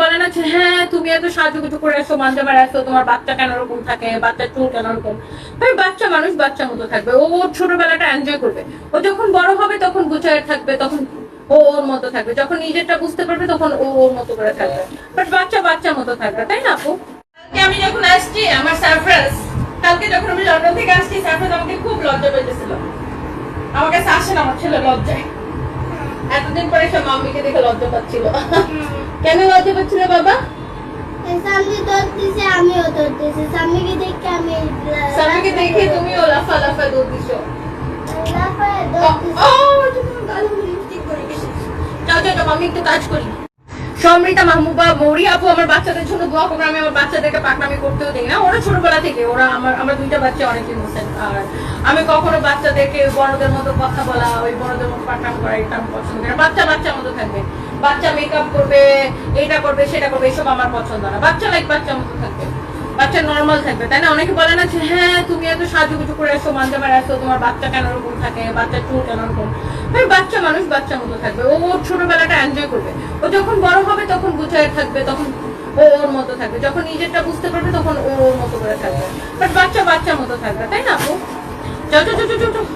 বলে না হ্যাঁ তুমি এত সাজুগুজু করে আসো মাঝে আসো তোমার বাচ্চা কেন ওরকম থাকে বাচ্চা চুল কেন ওরকম? ভাই, বাচ্চা মানুষ বাচ্চা মতো থাকবে। ও ওর ছোটবেলাটা এনজয় করবে। ও যখন বড় হবে, তখন গুছায় থাকবে, তখন ও ওর মতো থাকবে। যখন নিজেরটা বুঝতে পারবে, তখন ও ওর মতো করে থাকবে। বাট বাচ্চা বাচ্চার মতো থাকবে, তাই না আপু? কালকে আমি যখন আসছি, আমার সারপ্রাইজ কালকে যখন আমি লন্ডন থেকে আসছি সারপ্রাইজ আমাকে খুব লজ্জা পেয়েছিল আমার কাছে আসে না, আমার ছেলে লজ্জায়। এতদিন পরে সব মাম্মিকে দেখে লজ্জা পাচ্ছিল কেন লজ্জা পাচ্ছিল বাবা সামনে ধরতেছে আমিও ধরতেছি সামনেকে দেখে আমি তুমিও লাফা লাফা দৌড় দিছো লাফায় ও তুমি গালে লিপস্টিক করে একটু কাজ করি সমৃতা মাহমুবা মৌরি আপু আমার বাচ্চাদের জন্য দোয়া করবে, আমি আমার বাচ্চাদেরকে পাকনামি করতেও দিই না। ওরা ছোটবেলা থেকে, ওরা আমার আমার দুইটা বাচ্চা অনেক ইনোসেন্ট আর আমি কখনো বাচ্চাদেরকে বড়দের মতো কথা বলা, ওই বড়দের মতো পাকনাম করা এটা আমি পছন্দ করি না। বাচ্চা বাচ্চার মতো থাকবে। বাচ্চা মেকআপ করবে, এটা করবে, সেটা করবে, এসব আমার পছন্দ না। বাচ্চা লাইক বাচ্চার মতো থাকবে। নর্মাল থাকবে, তাই না? অনেকে বলে না যে হ্যাঁ তুমি এত সাহায্য কিছু করে আসো মানতে পারে আসো তোমার বাচ্চা কেন ওরকম থাকে? বাচ্চা চুল কেন ওরকম ভাই বাচ্চা মানুষ বাচ্চা মতো থাকবে। ও ওর ছোটবেলাটা এনজয় করবে। ও যখন বড় হবে, তখন গুছায় থাকবে, তখন ও ওর মতো থাকবে। যখন নিজেরটা বুঝতে পারবে, তখন ও ওর মতো করে থাকবে। বাট বাচ্চা বাচ্চার মতো থাকবে, তাই না আপু? চল চল চল চল